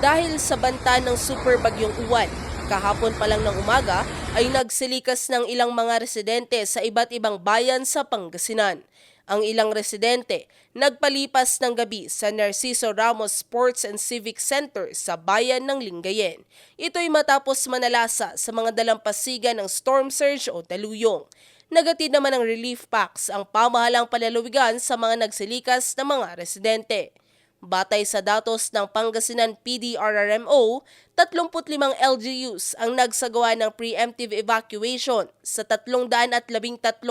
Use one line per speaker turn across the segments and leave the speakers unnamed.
Dahil sa banta ng super bagyong uwan, kahapon pa lang ng umaga ay nagsilikas ng ilang mga residente sa iba't ibang bayan sa Pangasinan. Ang ilang residente nagpalipas ng gabi sa Narciso Ramos Sports and Civic Center sa bayan ng Lingayen. Ito'y matapos manalasa sa mga dalampasigan ng storm surge o daluyong. Nagatid naman ng relief packs ang pamahalang palalawigan sa mga nagsilikas na mga residente. Batay sa datos ng Pangasinan PDRRMO, 35 LGUs ang nagsagawa ng preemptive evacuation sa 313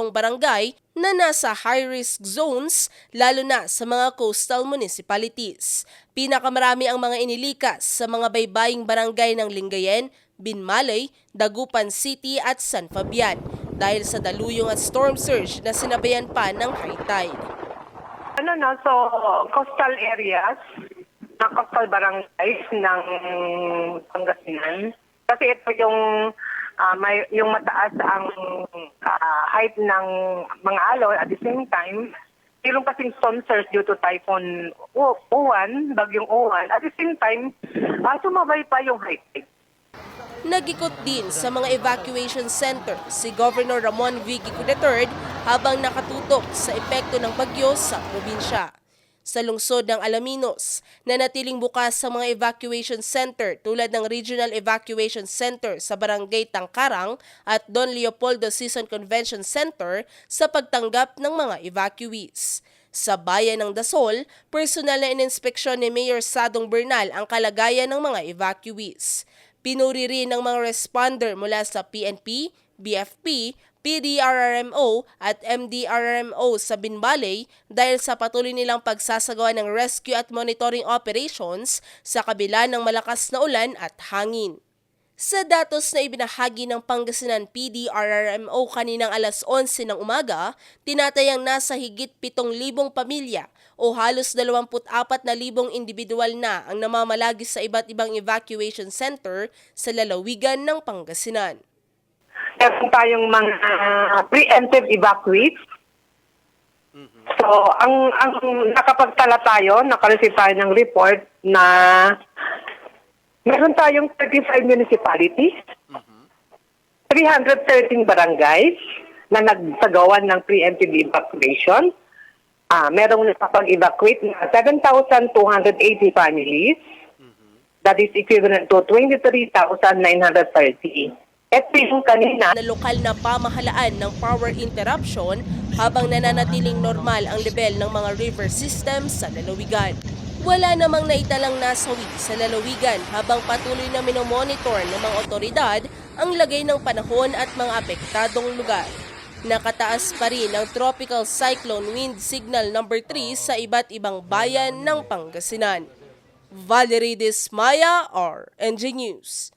barangay na nasa high-risk zones lalo na sa mga coastal municipalities. Pinakamarami ang mga inilikas sa mga baybaying barangay ng Lingayen, Binmalay, Dagupan City at San Fabian dahil sa daluyong at storm surge na sinabayan pa ng high tide.
Ano no, so coastal areas, na coastal barangays ng Pangasinan. Kasi ito yung ah, may yung mataas ang ah, height ng mga alon at the same time mayroon kasing storm surge due to typhoon Uwan, bagyong Uwan. At the same time, ah, sumabay pa yung high tide.
Nagikot din sa mga evacuation center si Governor Ramon V. Gico habang nakatutok sa epekto ng bagyo sa probinsya. Sa lungsod ng Alaminos, nanatiling bukas sa mga evacuation center tulad ng Regional Evacuation Center sa Barangay Tangkarang at Don Leopoldo Season Convention Center sa pagtanggap ng mga evacuees. Sa bayan ng Dasol, personal na ininspeksyon ni Mayor Sadong Bernal ang kalagayan ng mga evacuees. Pinuri rin ng mga responder mula sa PNP, BFP, PDRRMO at MDRRMO sa Binbalay dahil sa patuloy nilang pagsasagawa ng rescue at monitoring operations sa kabila ng malakas na ulan at hangin. Sa datos na ibinahagi ng Pangasinan PDRRMO kaninang alas 11 ng umaga, tinatayang nasa higit 7,000 pamilya o halos 24,000 individual na ang namamalagi sa iba't ibang evacuation center sa lalawigan ng Pangasinan.
Meron tayong mga preemptive evacuees. So, ang ang nakapagtala tayo, nakareceive tayo ng report na meron tayong 35 municipalities, 313 barangays na nagsagawan ng preemptive evacuation. Ah, merong nakapag-evacuate na 7,280 families. That is equivalent to 23,930. Ito yung kanina,
na lokal na pamahalaan ng power interruption habang nananatiling normal ang level ng mga river systems sa lalawigan. Wala namang naitalang nasawi sa lalawigan habang patuloy na minomonitor ng mga otoridad ang lagay ng panahon at mga apektadong lugar. Nakataas pa rin ang tropical cyclone wind signal number 3 sa iba't ibang bayan ng Pangasinan. Valerie Dismaya, RNG News.